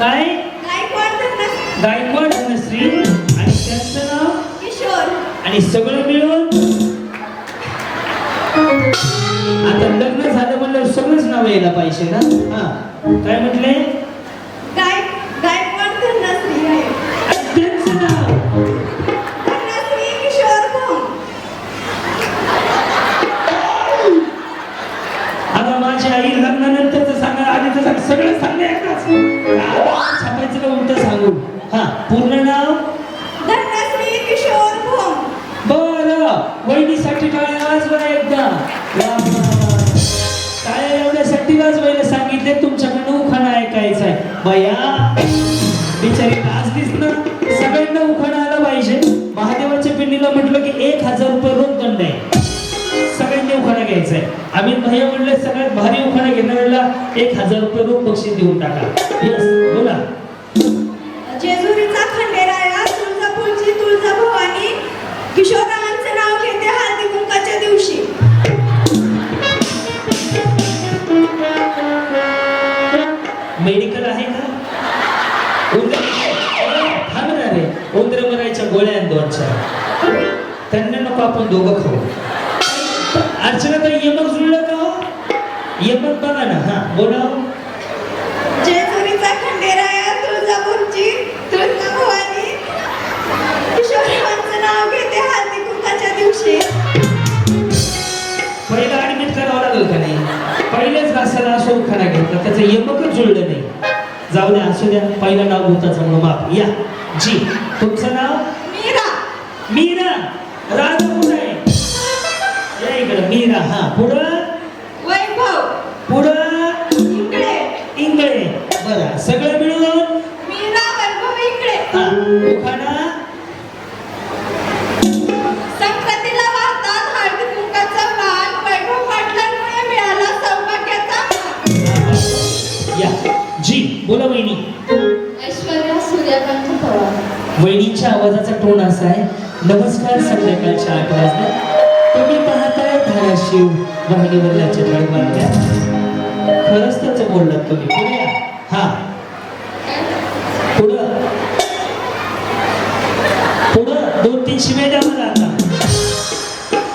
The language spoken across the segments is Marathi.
काय? गायकवाड धनश्री. आणि त्यांचं नाव? किशोर. आणि सगळं मिळून? आता लग्न झालं म्हणलं सगळंच नाव यायला पाहिजे ना? हा. काय म्हटले? उखाणा घ्यायचा आहे आम्ही भैया म्हणले सगळ्यात भारी उखाणा घेणाऱ्याला एक हजार रुपये रोख बक्षीस देऊन टाका. यस बोला. जेजुरीचा खंडेराया तुळजापूरची तुळजा भवानी किशोररावांचे नाव घेते हळदी कुंकाच्या दिवशी. मेडिकल आहे का? उंदर मरायच्या गोळ्या आणि दोन चार त्यांना नको आपण दोघं खाऊ. अर्चना तर यमक जुळलं का हो? यमक बघा ना हा बोला जेजुरीचा खंडेराया तुळजापूरची तुळजा भवानी किशोररावांचे नाव घेते हळदी कुंकाच्या दिवशी. पहिला ऍडमिट करावं लागेल का नाही? पहिलेच घासाला असं उखाणा घेतला त्याचं यमकच जुळलं नाही. जाऊ द्या असू द्या पहिलं नाव भूताचं म्हणून माफ. या. जी तुमचं नाव? मीरा. मीरा. राजा कुठं आहे या इकडं मीरा हा पुढं? वैभव. पुढं? इकडे इंगळे. बरं सगळं मिळून? मीरा वैभव इकडे हा. उखाणा? संक्रांतीला वाहतात हळदी कुंकाचा मान वैभव पाटलांमुळे मिळाला सौभाग्याचा मान. या. जी बोला वहिनी. ऐश्वर्या सूर्यकांत पवार. वहिनीच्या आवाजाचा टोन असा आहे. नमस्कार संध्याकाळच्या आठ वाजता. तुम्ही पाहताय धाराशिव वाहिनीवरल्या चित्रपटातल्या खरंच त्याचं बोललात तुम्ही. पुढे. हा. पुढं. पुढं दोन तीन शिव्या द्या मला आता.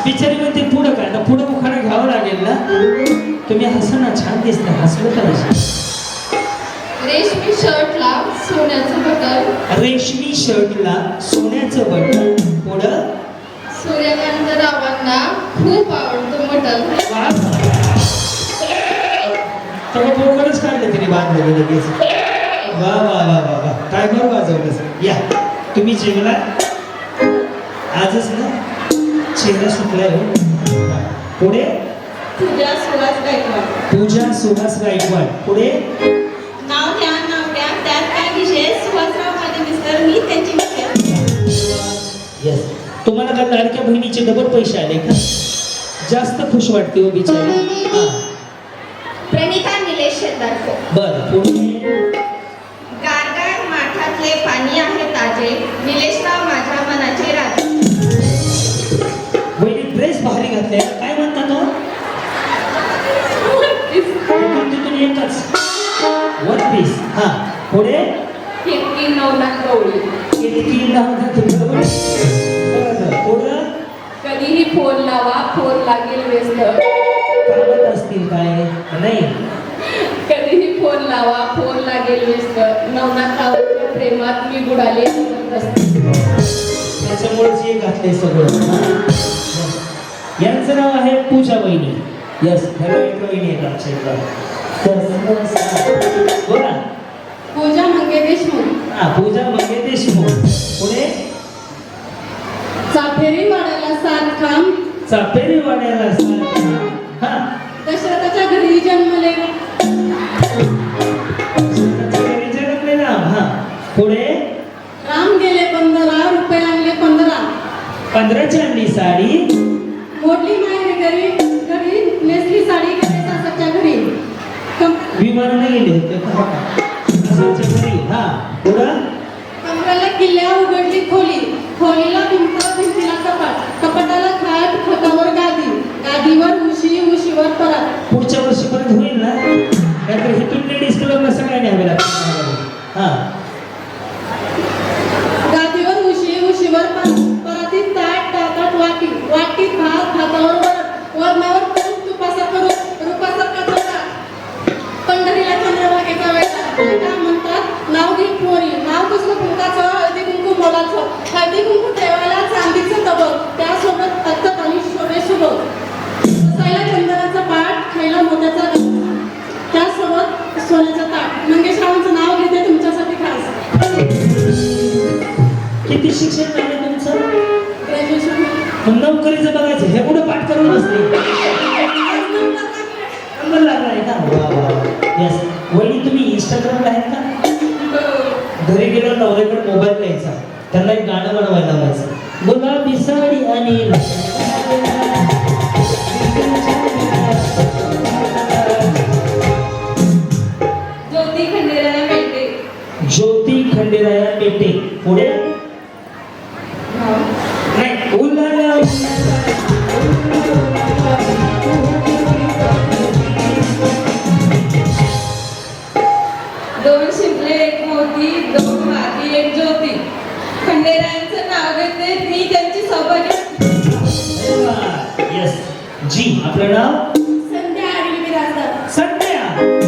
बिचारी म्हणते पुढं काय? आता पुढं उखाणा घ्यावं लागेल ना? तुम्ही हसा ना छान दिसता हसलं पाहिजे रेशमी शर्टला सोन्याचं बटन. रेशमी शर्टला सोन्याचं बटन. पुढं. सूर्यकांत रावांना खूप आवडतं मटन तर पोरगडच काढलं तिने बांधलेलं लगेच. वा वा वा वा वा. काय बरं वाजवलं या. तुम्ही जेवला? आजच ना? चेहरा सुटलाय हो. हा. पुढे? पूजा सुहास गायकवाड. पूजा सुहास गायकवाड. पुढे? नाव द्या नाव द्या त्यात काय विशेष सुहासराव माझे मिस्टर मी त्यांची तुम्हाला का लाडक्या बहिणीचे डबल पैसे आले का? जास्त खुश वाटते हो बिचारी. हा प्रणिता निलेश शेतारको बरं पुढे गारगार माठातले पाणी आहे ताजे. निलेशराव माझ्या मनाचे राजे. वहिनी ड्रेस भारी घातले काय म्हणतात हो तिथून एकच. वन पीस हा. पुढे? किती नवनाथ गवळी. किती. बरं, पुढं कधीही फोन लावा फोन लागेल व्यस्त. कामात असतील काय? नाही. कधीही फोन लावा फोन लागेल व्यस्त. नवनाथरावांच्या प्रेमात मी बुडाले त्याच्यामुळेच हे घातले सगळं. यांचं नाव आहे पूजा वहिनी. यस एक वहिनी आहेत आमच्या इथं. बोला. पूजा मंगे देशमुख. हा पूजा मंगे देशमुख. पुढे? चाफेरी वाड्याला सात खांब चापेरी वाड्याला हा. दशरथाच्या घरी जन्मले. विचारत नाही ना. हा. पुढे? राम गेले पंधरा रुपये आणले पंधरा. पंधराची आणली साडी? मोडली माहेर घरी घरी नेसली साडी गेले सासरच्या घरी. विमानाने गेले होते शिक्षण झालं तुमचं? ग्रॅज्युएशन नोकरीचं बघायचं हे कुठं पाठ करून बसते नंबर लागलाय का? वा वा येस वहिनी तुम्ही इंस्टाग्रामला आहेत का? घरी गेल्यावर नवऱ्याकडे मोबाईल द्यायचा त्यांना एक गाणं बनवायला लावायचं. गुलाबी साडी आणि हाती एक ज्योती. खंडेरायांचं नाव घेते मी त्यांची सौभाग्य. येस जी आपलं नाव? संध्या आरवी बिराजदार संध्या.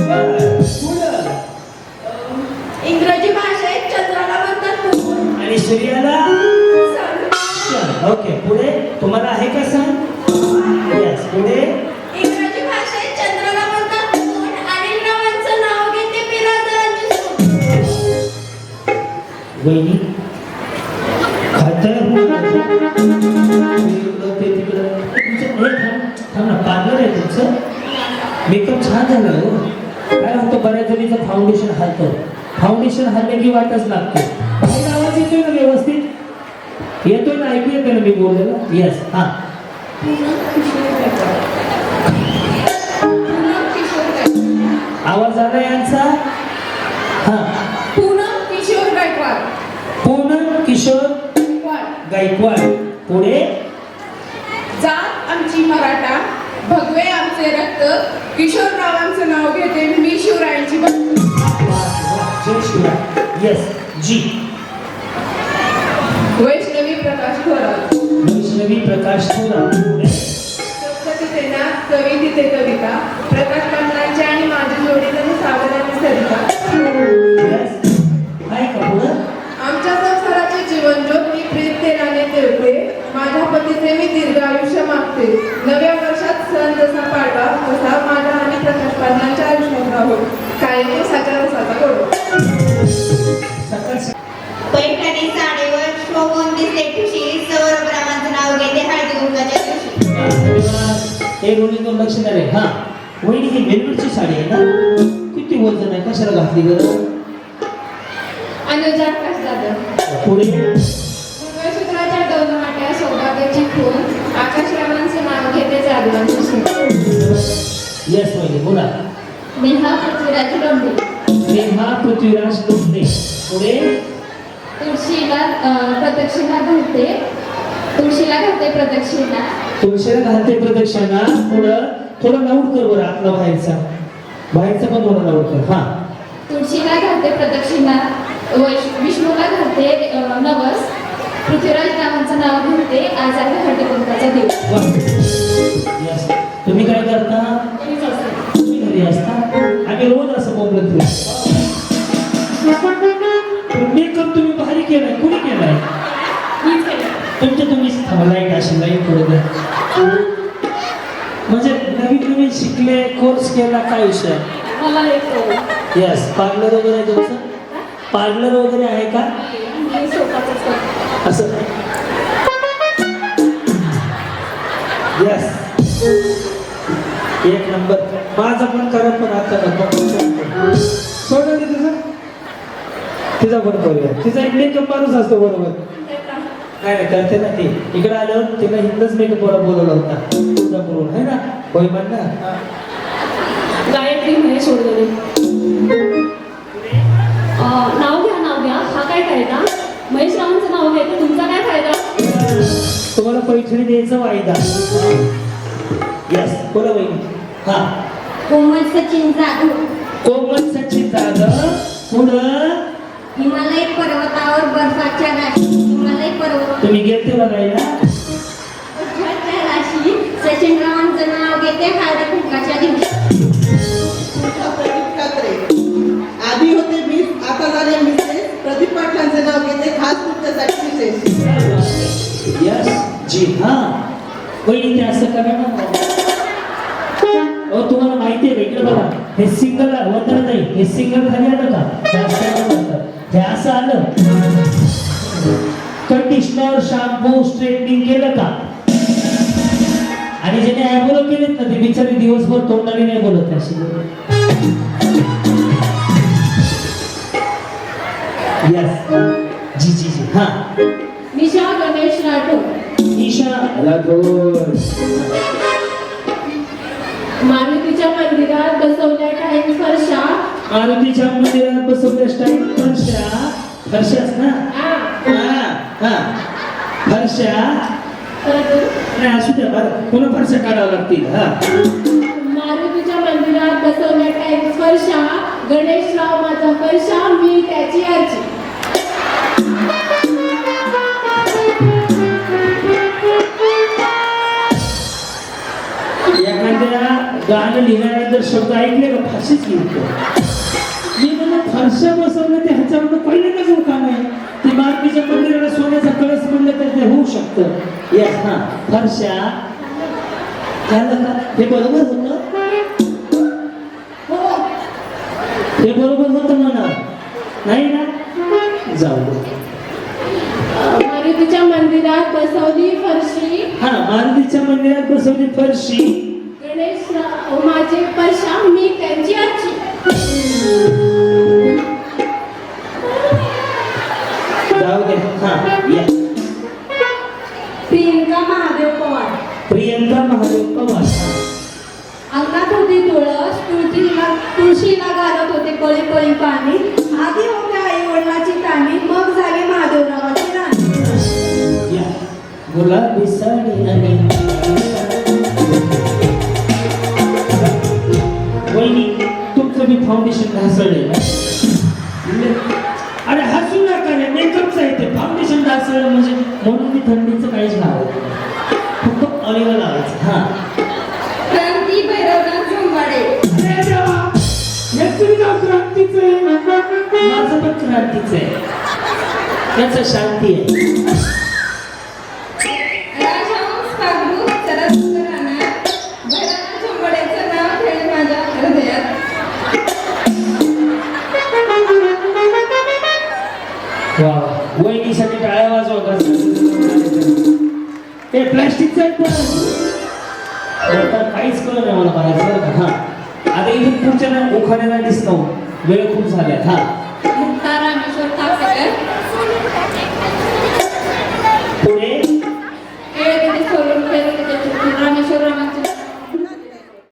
बरं. पुढं. इंग्रजी भाषेत चंद्राला म्हणतात. आणि सूर्याला. चल, ओके पुढे? तुम्हाला आहे का सांग? येस पुढे? वहिनी. तिकडं पार्लर आहे तुमचं. मेकअप छान झालं हो. काय होतं बऱ्याच जणीचं फाउंडेशन हलतं. फाउंडेशन हलले की वाटच लागतो. आवाज येतोय ना व्यवस्थित? येतोय ना ऐकू येतोय ना मी बोललेलं येस हा. प्रकाश थोरात पुढे तिथे ना कवी तिथे कविता. प्रकाश पाटलांची दिवशी हे रोली दोन लक्ष द्या रे. हा. वहिनी ही वेलवेटची साडी आहे ना? किती वजन आहे? कशाला घातली बरं अनुजा आकाश जाधव पुढे. मंगळसूत्राच्या दोन वाट्या सौभाग्याची खून आकाशरावांचे नाव घेते जाधवांची सून येस वहिनी बोला. नेहा पृथ्वीराज लोंढे नेहा पृथ्वीराज लोंढे पुढे. तुळशीला प्रदक्षिणा घालते. तुळशीला घालते प्रदक्षिणा. तुळशीला घालते प्रदक्षिणा पुढं थोडं लाऊड कर बरं आपला बाहेरचा. बाहेरचा पण थोडा लाऊड कर हा. तुळशीला घालते प्रदक्षिणा विष्णूला घालते नवस पृथ्वीराज रावांचं नाव घेते आज आहे हळदीकुंकाचा दिवस. तुम्ही काय करता. तुम्ही घरी असता? आम्ही रोज असं बोलत मेकअप तुम्ही भारी केलाय कुणी केलाय. तुमच्या तुम्ही लाइट अशी लाइट करू द्या. म्हणजे नवीन नवीन शिकले कोर्स केला काय विषय? येस पार्लर वगैरे आहे तुमचं? पार्लर वगैरे आहे का? करते. असं. येस एक नंबर माझा पण करा पण आता नको. सोडा तुझं. तिचा पण करूया. तिचा एक मेकअप माणूस असतो बरोबर. नाही नाही करते ना ती. इकडे आल्यावर तिला हिंदच मेकअप वाला बोलवला होता. तुझा बोलून है ना? होय म्हण ना. गायत्री म्हणे सोडलेले. नाव घ्या नाव घ्या. हा काय फायदा? महेश रावांचं नाव घ्यायचं तुमचा काय फायदा? तुम्हाला पैठणी द्यायचा वायदा. यस बोला वहिनी हा. कोमल सचिन जाधव. कोमल सचिन जाधव. पुढं? हिमालय पर्वतावर बर्फाच्या राशी हिमालय पर्वत तुम्ही गेलते बघायला बर्फाच्या राशी. सचिन रावांचं नाव घेते हळद कुंकाच्या दिवशी. आधी होते मिस आता झाले मिसेस. प्रदीप पाटलांचे नाव घेते खास तुमच्यासाठी यस जी हा. वहिनी ते असं करा ना. अहो तुम्हाला माहिती आहे इकडे बघा. हे सिंगल वंदन नाही. हे सिंगल खाली आलं का? असं आलं कंडिशनर शॅम्पू स्ट्रेटनिंग केलं का? आणि ज्याने ॲबोलो केलेत ना ते बिचारी दिवसभर तोंडाने नाही बोलत अशी यस जी जी जी. हा. निशा गणेश राठोड. ईशा राठोड. मारुतीच्या मंदिरात बसवल्या टाईम फरशा मारुतीच्या मंदिरात बसवल्या स्टाईल फरशा फरशाच ना? हा. हा फरशा नाही असू द्या बरं. पुन्हा फरशा काढावं लागतील. हा. मारुतीच्या मंदिरात बसवल्या टाईम फरशा गणेशराव माझा फरशा मी त्याची आजी. गाणं जर शब्द ऐकले का? फाशीच लिहितो. मी मला फरशा बसवलं ते ह्याच्यामध्ये पहिल्यांदाच होता नाही? ते मारुतीच्या मंदिराला सोन्याचा कळस म्हणलं तर ते होऊ शकतं. येस हा. फरशा. झालं? का हे बरोबर होतं? हो. हे बरोबर होतं म्हणा. नाही ना? जाऊ मारुतीच्या मंदिरात बसवली फरशी? हा मारुतीच्या मंदिरात बसवली फरशी. माझे फरशा मी त्यांची जाऊ दे हा या. प्रियंका महादेव पवार. प्रियंका महादेव पवार. अंगात होती तुळस तुळशीला तुळशीला घालत होते कळी कळी पाणी. आधी होत्या आई वडिलाची ताणी मग झाली महादेवरावाची राणी. या. गुलाबी साडी आणि मी फाउंडेशन ढासळलंय ना अरे हसू नका रे मेकअपचं आहे ते फाउंडेशन ढासळलं म्हणजे म्हणून मी थंडीचं काहीच लावत. फक्त ऑलिव्ह लावायचं हा क्रांती भैरवनाथ झोंबाडे क्रांतीचं आहे. माझं पण क्रांतीचं आहे त्याचं शांती आहे वहिनीसाठी टाळ्या वाजवतात ते प्लॅस्टिकचं आहेत काहीच कळलं नाही मला बरं का. हा. आता इथून पुढच्या उखाण्याला दिसतो वेळ खूप झाल्यात हा.